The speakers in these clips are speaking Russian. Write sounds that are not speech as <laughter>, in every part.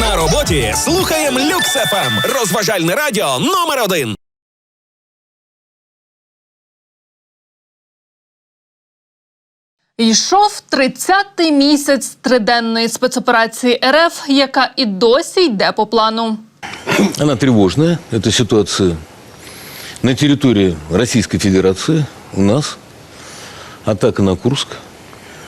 На роботі слухаємо Люкс ФМ. Розважальне радіо номер один. Йшов 30-й місяць триденної спецоперації РФ, яка і досі йде по плану. Она тревожная, эта ситуация на территории Российской Федерации, у нас, атака на Курск.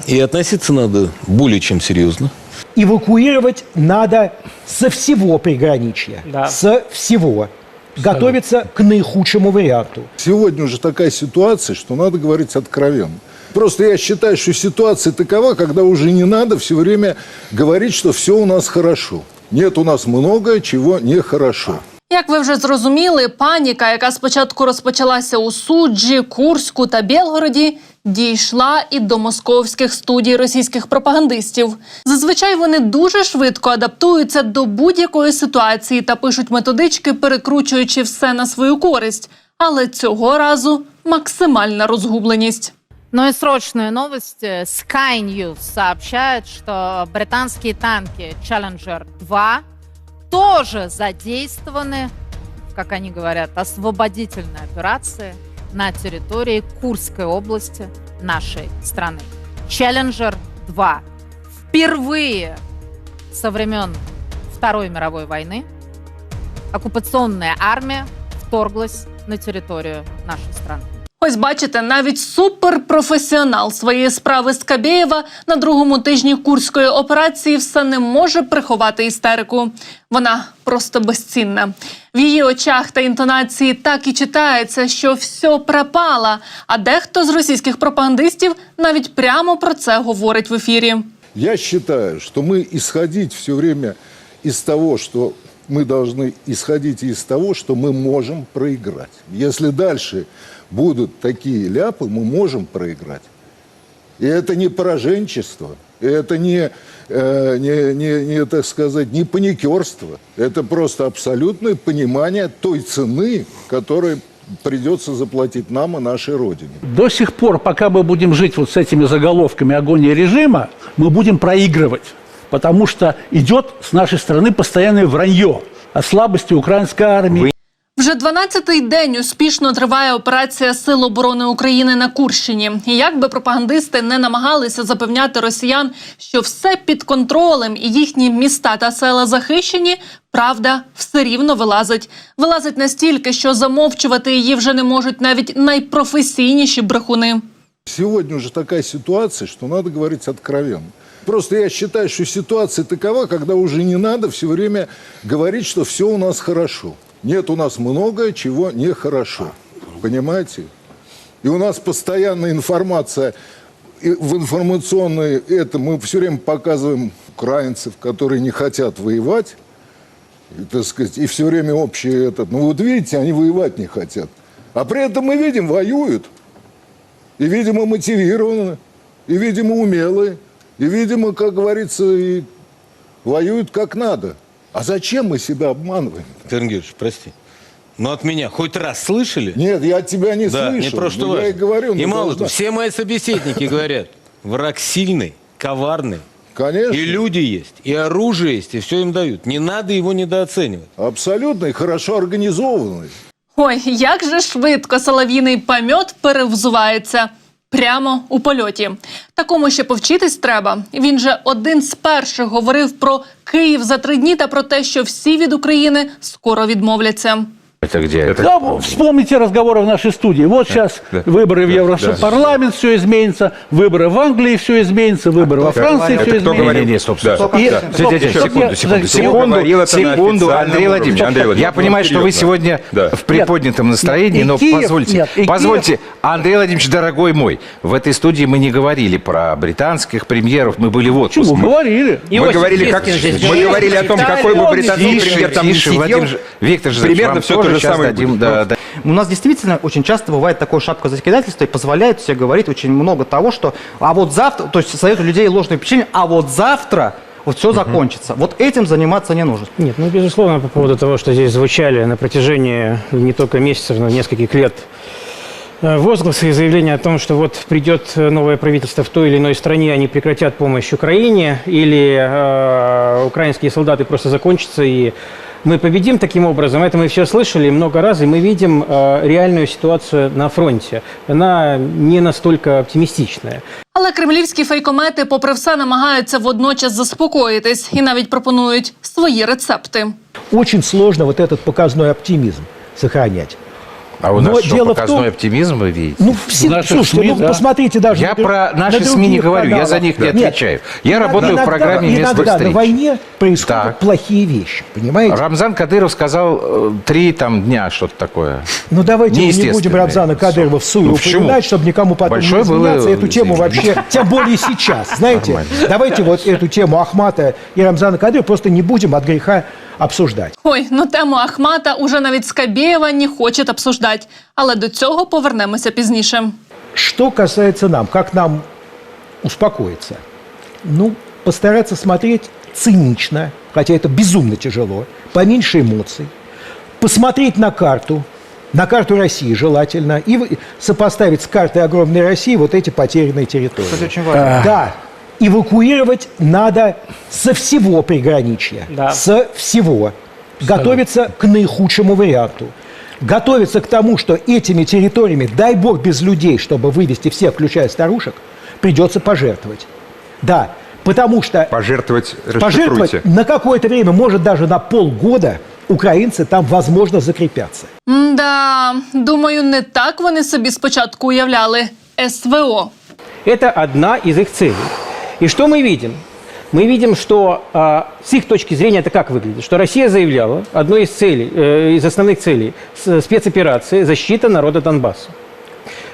И относиться надо более чем серьезно. Эвакуировать надо со всего приграничья. Да. Со всего. Готовиться к наихудшему варианту. Сегодня уже такая ситуация, что надо говорить откровенно. Просто я считаю, что ситуация такова, когда уже не надо все время говорить, что все у нас хорошо. Нет, у нас много чего нехорошо. Як ви вже зрозуміли, паніка, яка спочатку розпочалася у суджі, Курську та Білгороді, дійшла і до московських студій російських пропагандистів. Зазвичай вони дуже швидко адаптуються до будь-якої ситуації та пишуть методички, перекручуючи все на свою користь. Але цього разу максимальна розгубленість. Ну и срочные новости. Sky News сообщает, что британские танки Challenger 2 тоже задействованы, как они говорят, освободительной операции на территории Курской области нашей страны. Challenger 2 впервые со времен Второй мировой войны оккупационная армия вторглась на территорию нашей страны. Ось бачите, навіть суперпрофесіонал своєї справи Скабєєва на другому тижні курської операції все не може приховати істерику. Вона просто безцінна. В її очах та інтонації так і читається, що все пропало. А дехто з російських пропагандистів навіть прямо про це говорить в ефірі. Я считаю, что мы исходить все время из того, что мы должны исходить из того, что мы можем проиграть. Если дальше будут такие ляпы, мы можем проиграть. И это не пораженчество, это не, э, не, не, не, так сказать, не паникерство. Это просто абсолютное понимание той цены, которую придется заплатить нам и нашей Родине. До сих пор, пока мы будем жить вот с этими заголовками агония режима, мы будем проигрывать. Потому что идет с нашей стороны постоянное вранье о слабости украинской армии. Вже 12-й день успішно триває операція Сил оборони України на Курщині. І як би пропагандисти не намагалися запевняти росіян, що все під контролем і їхні міста та села захищені, правда все рівно вилазить. Вилазить настільки, що замовчувати її вже не можуть навіть найпрофесійніші брехуни. Сегодня уже такая ситуация, что надо говорить откровенно. Просто я считаю, что ситуация такова, когда уже не надо все время говорить, что все у нас хорошо. Нет, у нас много чего нехорошо. Понимаете? И у нас постоянная информация и в информационной это мы все время показываем украинцев, которые не хотят воевать, и, так сказать, и все время общее этот. Ну вот видите, они воевать не хотят. А при этом мы видим, воюют. И, видимо, мотивированы, и, видимо, умелые, и, видимо, как говорится, и воюют как надо. А зачем мы себя обманываем? Георгиевич, прости. Но от меня хоть раз слышали? Нет, я тебя не да, слышал. не просто Ну, важно. Я и говорю, И ну, мало того, все мои собеседники <laughs> говорят, враг сильный, коварный. Конечно. И люди есть, и оружие есть, и все им дают. Не надо его недооценивать. Абсолютно и хорошо организованный. Ой, як же швидко солов'їний пам'ят перевзувається прямо у польоті. Такому ще повчитись треба. Він же один з перших говорив про Київ за три дні та про те, що всі від України скоро відмовляться. Это где? Да, вспомните разговоры в нашей студии. Вот сейчас выборы в Европарламент, все изменится, выборы в Англии, все изменится, выборы во Франции, все Это кто говорил? изменится. Не, стоп, стоп. стоп. И- Да. стоп, Секунду, стоп, секунду, секунду, секунду, это секунду, официальном Андрей Владимирович. Андрей Владимирович, я Стоп, понимаю, что вы сегодня Да. в приподнятом настроении, Нет, но Киев- позвольте, нет, позвольте, Андрей Владимирович, дорогой мой, в этой студии мы не говорили про британских премьеров, мы были в отпуске. Почему? Говорили. Мы говорили, как, мы говорили о том, какой бы британский премьер там не сидел. Виктор же примерно тоже то же сейчас самое дадим, будет. да, да. У нас действительно очень часто бывает такое шапка закидательства и позволяет себе говорить очень много того, что а вот завтра, то есть советую людей ложное впечатление, а вот завтра вот все закончится. Вот этим заниматься не нужно. Нет, ну, безусловно, по поводу того, что здесь звучали на протяжении не только месяцев, но нескольких лет э, возгласы и заявления о том, что вот придет э, новое правительство в той или иной стране, они прекратят помощь Украине, или э, украинские солдаты просто закончатся и мы победим таким образом. Это мы все слышали много раз, и мы видим э, реальную ситуацию на фронте. Она не настолько оптимистичная. Але кремлівські фейкомети, попри все, намагаються водночас заспокоїтись і навіть пропонують свої рецепти. Очень сложно вот этот показной оптимизм сохранять. А у нас Но что, дело в показной том- оптимизм, вы видите? Ну, все, наших слушайте, СМИ, ну, да. посмотрите даже... Я на про на наши СМИ не говорю, я каналах. за них не Нет, отвечаю. Я работаю в иногда- программе «Местных Иногда встреч». на войне происходят Так. плохие вещи, понимаете? Рамзан Кадыров сказал э, три там дня, что-то такое. Ну давайте мы не будем Рамзана. Кадырова в ссылку Ну, упоминать, чтобы никому потом Большое не было Эту тему вообще, тем более сейчас, знаете, давайте вот эту тему Ахмата и Рамзана Кадырова просто не будем от греха обсуждать. Ой, ну тему Ахмата уже навіть Скабєєва не хоче обсуждати. Але до цього повернемося пізніше. Что касается нам, как нам успокоиться? Ну, постараться смотреть цинично, хотя это безумно тяжело, поменьше эмоций, посмотреть на карту, на карту России желательно, и вы- сопоставить с картой огромной России вот эти потерянные территории. Кстати, очень важно. Да, эвакуировать надо со всего приграничья, Да. со всего. Готовиться к наихудшему варианту. Готовиться к тому, что этими территориями, дай бог без людей, чтобы вывести всех, включая старушек, придется пожертвовать. Да, потому что Пожертвовать, пожертвовать на какое-то время, может даже на полгода, украинцы там, возможно, закрепятся. Да, думаю, не так вони собі спочатку уявляли СВО. Это одна из их целей. И что мы видим? Мы видим, что а, с их точки зрения это как выглядит? Что Россия заявляла, одной из целей, э, из основных целей с- спецоперации – защита народа Донбасса.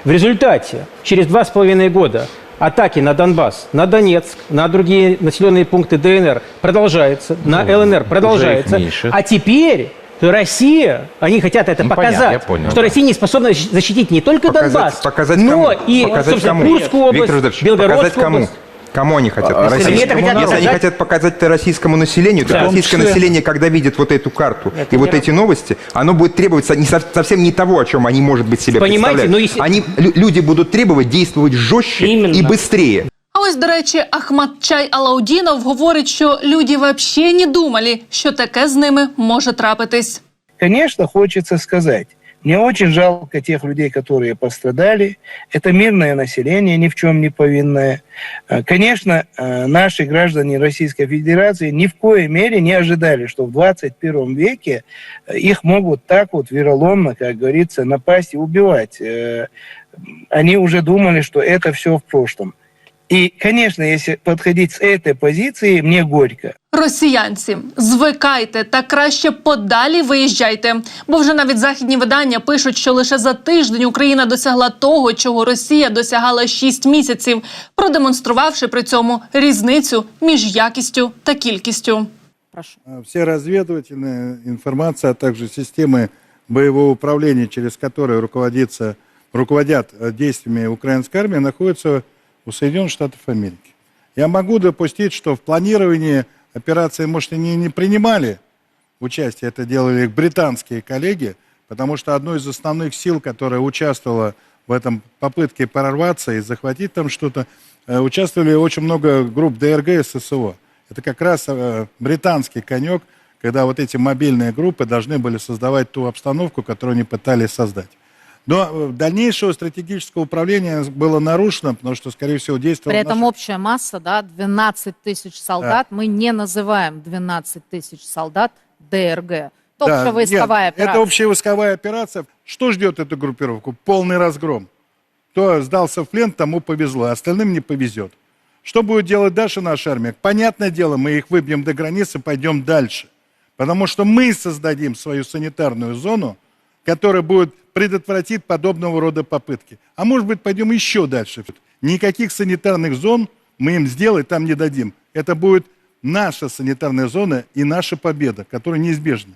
В результате через два с половиной года атаки на Донбасс, на Донецк, на другие населенные пункты ДНР продолжаются, на ЛНР продолжается. меньше. А теперь Россия, они хотят это Ну, понятно, показать, я понял, что да. Россия не способна защ- защитить не только Показать- Донбасс, показать но кому? и, Показать собственно, кому? Курскую область, Белгородскую кому? область. Кому они хотят? А, Российскому? это хотят Если они показать- хотят показать это российскому населению, то Да. российское В том числе. население, когда видит вот эту карту Это и вот не эти новости, оно будет требовать со- не со- совсем не того, о чем они, может быть, себе Понимаете, представляют. но если- Они, лю- люди будут требовать действовать жестче Именно. и быстрее. А ось, до речі, Ахмадчай Алаудінов говорить, що люди взагалі не думали, що таке з ними може трапитись. Конечно, хочется сказать, мне очень жалко тех людей, которые пострадали. Это мирное население, ни в чем не повинное. Э, Конечно, э, наши граждане Российской Федерации ни в коей мере не ожидали, что в 21 веке э, их могут так вот вероломно, как говорится, напасть и убивать. Они уже думали, что это все в прошлом. И, конечно, если подходить с этой позиции, мне горько. Росіянці, звикайте та краще подалі виїжджайте. Бо вже навіть західні видання пишуть, що лише за тиждень Україна досягла того, чого Росія досягала 6 місяців, продемонструвавши при цьому різницю між якістю та кількістю. Прошу. Все разведывательная информация, а также системы боевого управления, через которые руководится, руководят э, действиями украинской армии, находятся у Соединенных Штатов Америки. Я могу допустить, что в планировании операции, может, они не принимали участие, это делали их британские коллеги, потому что одной из основных сил, которая участвовала в этом попытке прорваться и захватить там что-то, э, участвовали очень много групп ДРГ и ССО. Это как раз э, британский конек, когда вот эти мобильные группы должны были создавать ту обстановку, которую они пытались создать. Но э, дальнейшего стратегического управления было нарушено, потому что, скорее всего, действовало... При этом наше- общая масса, да, 12 тысяч солдат. Мы не называем 12 тысяч солдат ДРГ. Это Да, общевойсковая нет, операция. Это общевойсковая операция. Что ждет эту группировку? Полный разгром. Кто сдался в плен, тому повезло, остальным не повезет. Что будет делать дальше наша армия? Понятное дело, мы их выбьем до границы, пойдем дальше. Потому что мы создадим свою санитарную зону, которая будет предотвратить подобного рода попытки. А может быть, пойдем еще дальше. Никаких санитарных зон мы им сделать там не дадим. Это будет наша санитарная зона и наша победа, которая неизбежна.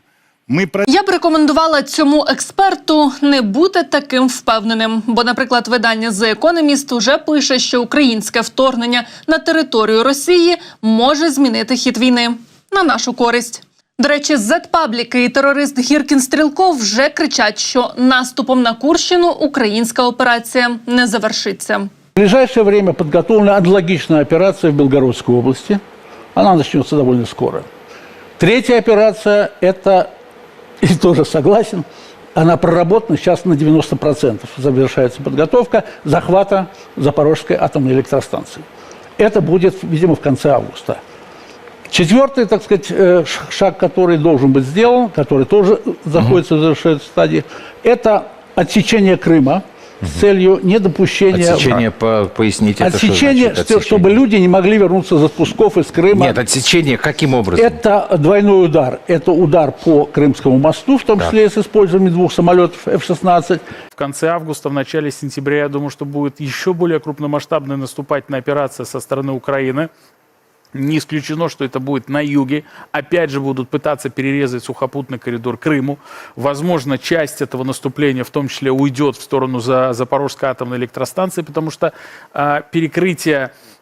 Мы про... Я б рекомендувала цьому експерту не бути таким впевненим. Бо, наприклад, видання The Economist уже пише, що українське вторгнення на територію Росії може змінити хід війни на нашу користь. До речі, зетпабліки і терорист Гіркін Стрілков вже кричать, що наступом на Курщину українська операція не завершиться. В ближайшее время подготовлена аналогичная операция в Белгородской области. Она начнется довольно скоро. Третья операция – это, и тоже согласен, она проработана сейчас на 90%. Завершается подготовка захвата Запорожской атомной электростанции. Это будет, видимо, в конце августа. Четвертый, так сказать, э, шаг, который должен быть сделан, который тоже находится в завершающей стадии, это отсечение Крыма с целью недопущения... Отсечение, по, поясните, это что Отсечение, значит, чтобы люди не могли вернуться за спусков из Крыма. Нет, отсечение каким образом? Это двойной удар. Это удар по Крымскому мосту, в том Так. числе с использованием двух самолетов F-16. В конце августа, в начале сентября, я думаю, что будет еще более крупномасштабная наступательная операция со стороны Украины. Не исключено, что это будет на юге. Опять же будут пытаться перерезать сухопутный коридор Крыму. Возможно, часть этого наступления в том числе уйдет в сторону за Запорожской атомной электростанции, потому что а, перекрытие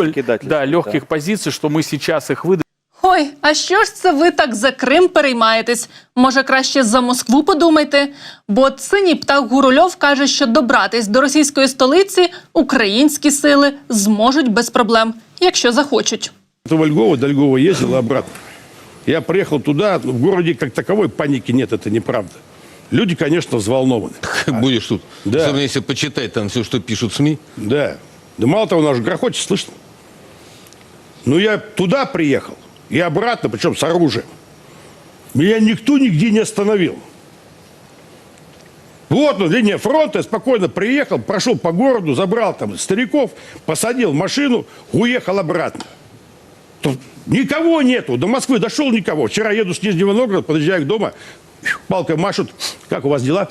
легких, да, легких позиций, что мы сейчас их выдадим. Ой, а що ж це ви так за Крим переймаєтесь? Може, краще за Москву подумайте? Бо от синій птах Гурульов каже, що добратись до російської столиці українські сили зможуть без проблем, якщо захочуть. Во Львова до Львова ездил и обратно. Я приехал туда, в городе как таковой паники нет, это неправда. Люди, конечно, взволнованы. <laughs> Будешь тут, Да. особенно если почитать там все, что пишут СМИ. Да. Да мало того, наш грохочет, слышно. Но я туда приехал и обратно, причем с оружием. Меня никто нигде не остановил. Вот ну, линия фронта, я спокойно приехал, прошел по городу, забрал там стариков, посадил в машину, уехал обратно. Тут никого нету, до Москвы дошел никого. Вчера еду с Нижнего Новгорода, подъезжаю к дома, палкой машут, как у вас дела?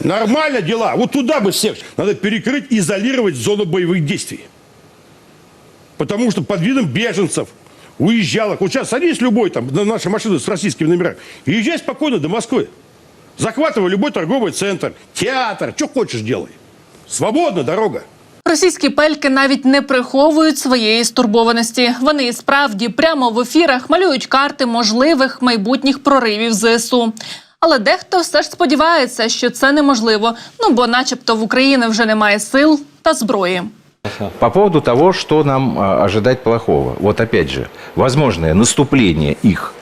Нормально дела. Вот туда бы всех. Надо перекрыть, изолировать зону боевых действий. Потому что под видом беженцев уезжало. Вот сейчас садись любой там на наши машины с российскими номерами и езжай спокойно до Москвы. Захватывай любой торговый центр, театр, что хочешь делай. Свободна дорога. Російські пельки навіть не приховують своєї стурбованості. Вони і справді прямо в ефірах малюють карти можливих майбутніх проривів ЗСУ. Але дехто все ж сподівається, що це неможливо. Ну бо, начебто, в Україні вже немає сил та зброї. По поводу того, что нам а, ожидать плохого. Вот опять же, возможное наступление их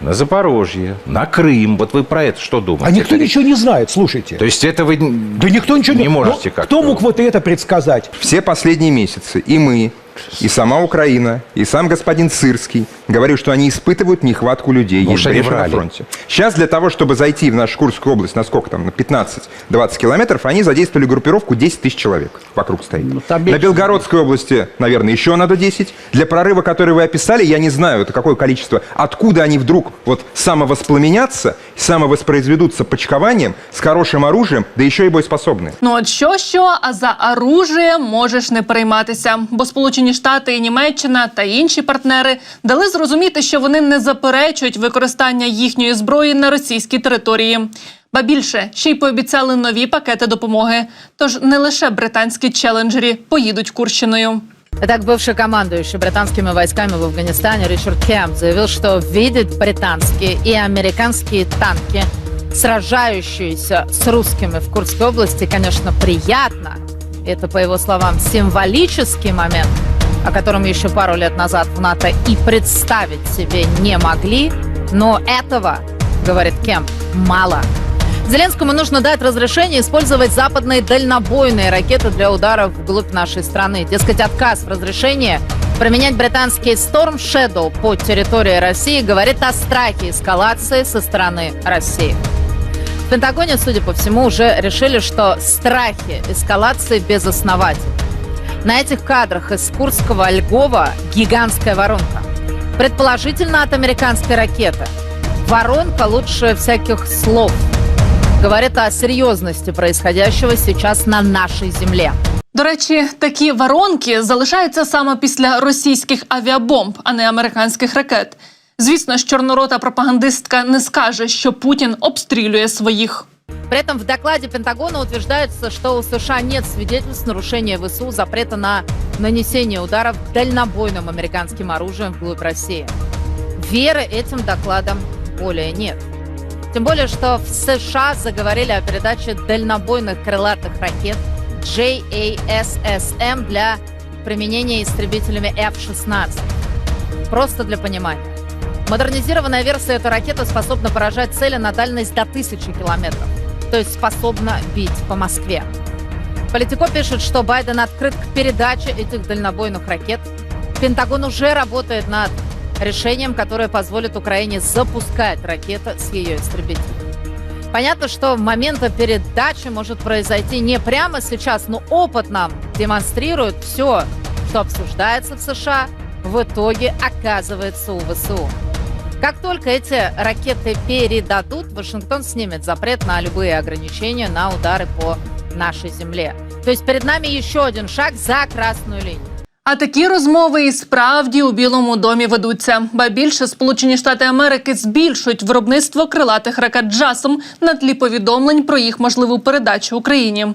на Запорожье, на Крым. Вот вы про это что думаете? А никто Это- ничего не знает, слушайте. То есть это вы Да никто ничего не Ну, можете как Кто мог вот это предсказать? Все последние месяцы и мы, и сама Украина, и сам господин Сырский говорил, что они испытывают нехватку людей, есть Может, они бреши на фронте. Сейчас для того, чтобы зайти в нашу Курскую область, на сколько там, на 15-20 километров, они задействовали группировку 10 тысяч человек вокруг стоит. там на. Белгородской области, наверное, еще надо 10. Для прорыва, который вы описали, я не знаю, это какое количество. Откуда они вдруг вот самовоспламенятся, самовоспроизведутся почкованием, с хорошим оружием, да еще и боеспособные. Ну от що що, а за оружие можеш не перейматися, бо Сполучені Штати і Німеччина та інші партнери дали зрозуміти, що вони не заперечують використання їхньої зброї на російській території. Ба більше ще й пообіцяли нові пакети допомоги. Тож не лише британські челенджері поїдуть Курщиною. Итак, бывший командующий британскими войсками в Афганистане Ричард Кемп заявил, что видит британские и американские танки, сражающиеся с русскими в Курской области, конечно, приятно. Это, по его словам, символический момент, о котором еще пару лет назад в НАТО и представить себе не могли. Но этого, говорит Кемп, мало. Зеленскому нужно дать разрешение использовать западные дальнобойные ракеты для ударов вглубь нашей страны. Дескать, отказ в разрешении применять британский Storm Shadow по территории России говорит о страхе эскалации со стороны России. В Пентагоне, судя по всему, уже решили, что страхи эскалации безосновательны. На этих кадрах из Курского Льгова гигантская воронка. Предположительно от американской ракеты. Воронка лучше всяких слов. Говорит о серьезности происходящего сейчас на нашей земле. До речі, такі воронки залишаються саме після російських авіабомб, а не американських ракет. Звісно ж, чорнорота пропагандистка не скаже, що Путін обстрілює своїх. При этом в докладе Пентагона утверждается, что у США нет свидетельств нарушения ВСУ запрета на нанесение ударов дальнобойным американским оружием вглубь России. Веры этим докладам более нет. Тем более, что в США заговорили о передаче дальнобойных крылатых ракет JASSM для применения истребителями F-16. Просто для понимания. Модернизированная версия этой ракеты способна поражать цели на дальность до 1000 километров, то есть способна бить по Москве. Политико пишет, что Байден открыт к передаче этих дальнобойных ракет. Пентагон уже работает над решением, которое позволит Украине запускать ракеты с ее истребителей. Понятно, что момента передачи может произойти не прямо сейчас, но опыт нам демонстрирует все, что обсуждается в США, в итоге оказывается у ВСУ. Как только эти ракеты передадут, Вашингтон снимет запрет на любые ограничения на удары по нашей земле. То есть перед нами еще один шаг за красную линию. А такі розмови і справді у Білому домі ведуться. Ба більше Сполучені Штати Америки збільшують виробництво крилатих ракет джасом на тлі повідомлень про їх можливу передачу Україні.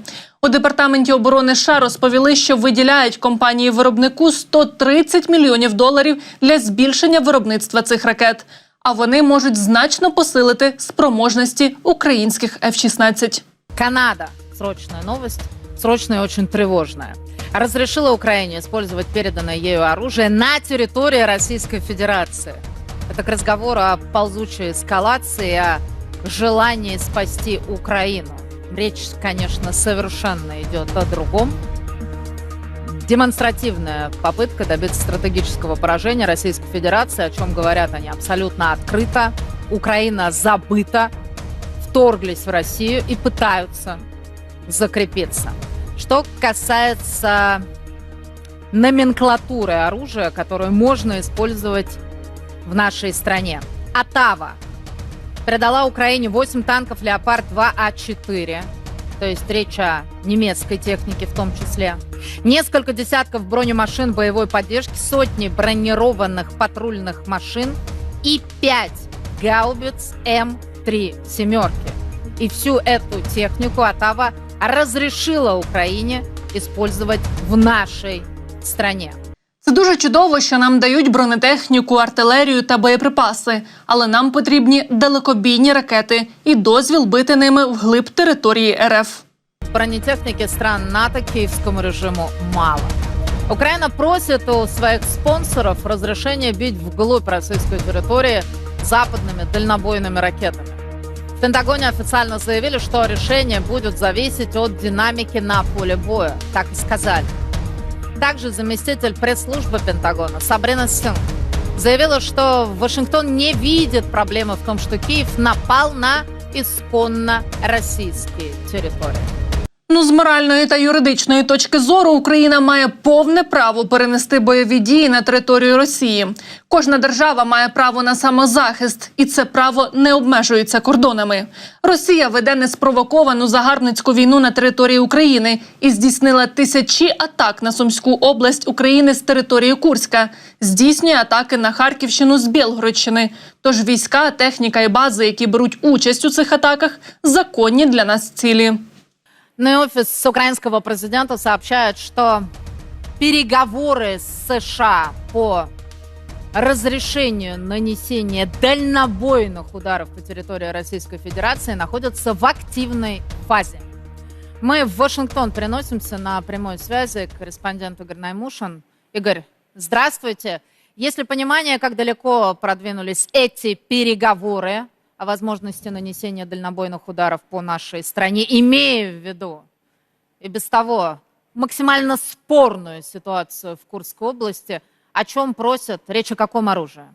У департаменті оборони США розповіли, що виділяють компанії виробнику 130 мільйонів доларів для збільшення виробництва цих ракет. А вони можуть значно посилити спроможності українських F-16. Канада. Срочная новость. Срочная и очень тревожная. Разрешила Украине использовать переданное ею оружие на территории Российской Федерации. Это к разговору о ползучей эскалации, о желании спасти Украину. Речь, конечно, совершенно идет о другом. Демонстративная попытка добиться стратегического поражения Российской Федерации, о чем говорят они абсолютно открыто. Украина забыта, вторглись в Россию и пытаются закрепиться. Что касается номенклатуры оружия, которую можно использовать в нашей стране. Атава передала Украине 8 танков «Леопард-2А4», то есть речь о немецкой технике в том числе, несколько десятков бронемашин боевой поддержки, сотни бронированных патрульных машин и 5 гаубиц М3 «семерки». И всю эту технику Атава разрешила Україні использовать в нашій стране. Це дуже чудово, що нам дають бронетехніку, артилерію та боєприпаси, але нам потрібні далекобійні ракети і дозвіл бити ними вглиб території РФ. Бронетехники стран НАТО киевскому режиму мало. Украина просит у своих спонсоров разрешения бить вглубь российской территории западными дальнобойными ракетами. В Пентагоне официально заявили, что решение будет зависеть от динамики на поле боя, так и сказали. Также заместитель пресс-службы Пентагона Сабрина Синг заявила, что Вашингтон не видит проблемы в том, что Киев напал на исконно российские территории. Ну, з моральної та юридичної точки зору Україна має повне право перенести бойові дії на територію Росії. Кожна держава має право на самозахист, і це право не обмежується кордонами. Росія веде неспровоковану загарбницьку війну на території України і здійснила тисячі атак на Сумську область України з території Курська. Здійснює атаки на Харківщину з Білгородщини. Тож війська, техніка і бази, які беруть участь у цих атаках, законні для нас цілі. Ну и офис украинского президента сообщает, что переговоры с США по разрешению нанесения дальнобойных ударов по территории Российской Федерации находятся в активной фазе. Мы в Вашингтон переносимся на прямой связи к корреспонденту Игорь Наймушин. Игорь, здравствуйте. Есть ли понимание, как далеко продвинулись эти переговоры о возможности нанесения дальнобойных ударов по нашей стране, имея в виду и без того максимально спорную ситуацию в Курской области, о чем просят, речь о каком оружии?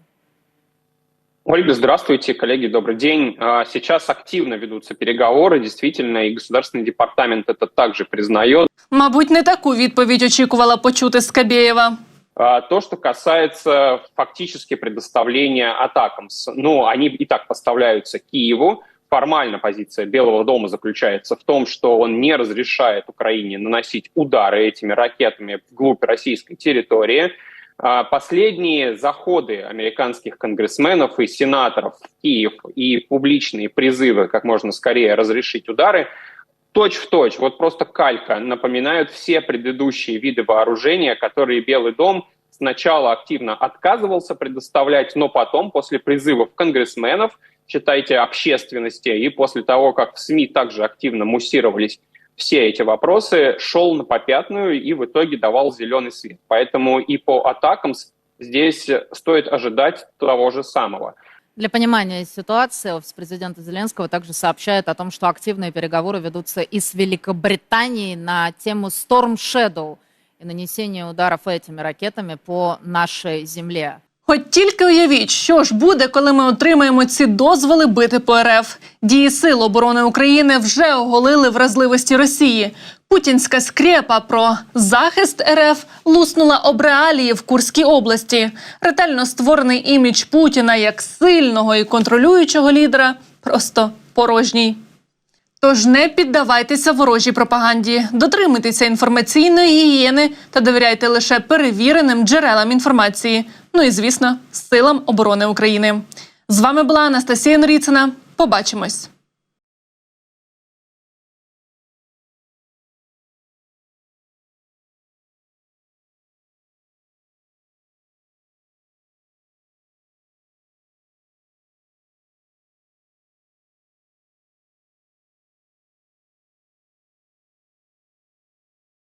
Ольга, здравствуйте, коллеги, добрый день. А, Сейчас активно ведутся переговоры, действительно, и Государственный департамент это также признает. Мабуть, не таку відповідь очікувала почути Скабєєва. А, То, что касается фактически предоставления атакамс. Ну, они и так поставляются Киеву. Формально позиция Белого дома заключается в том, что он не разрешает Украине наносить удары этими ракетами вглубь российской территории. А, Последние заходы американских конгрессменов и сенаторов в Киев и публичные призывы как можно скорее разрешить удары точь в точь, вот просто калька, напоминают все предыдущие виды вооружения, которые Белый дом сначала активно отказывался предоставлять, но потом, после призывов конгрессменов, считайте, общественности, и после того, как в СМИ также активно муссировались все эти вопросы, шел на попятную и в итоге давал зеленый свет. Поэтому и по атакам здесь стоит ожидать того же самого. Для понимания ситуации офис президента Зеленского также сообщает о том, что активные переговоры ведутся и с Великобританией на тему Storm Shadow и нанесения ударов этими ракетами по нашей земле. От тільки уявіть, що ж буде, коли ми отримаємо ці дозволи бити по РФ. Дії сил оборони України вже оголили вразливості Росії. Путінська скрепа про захист РФ луснула об реалії в Курській області. Ретельно створений імідж Путіна як сильного і контролюючого лідера просто порожній. Тож не піддавайтеся ворожій пропаганді, дотримуйтеся інформаційної гігієни та довіряйте лише перевіреним джерелам інформації. Ну і звісно, силам оборони України. З вами була Анастасія Норіцина. Побачимось.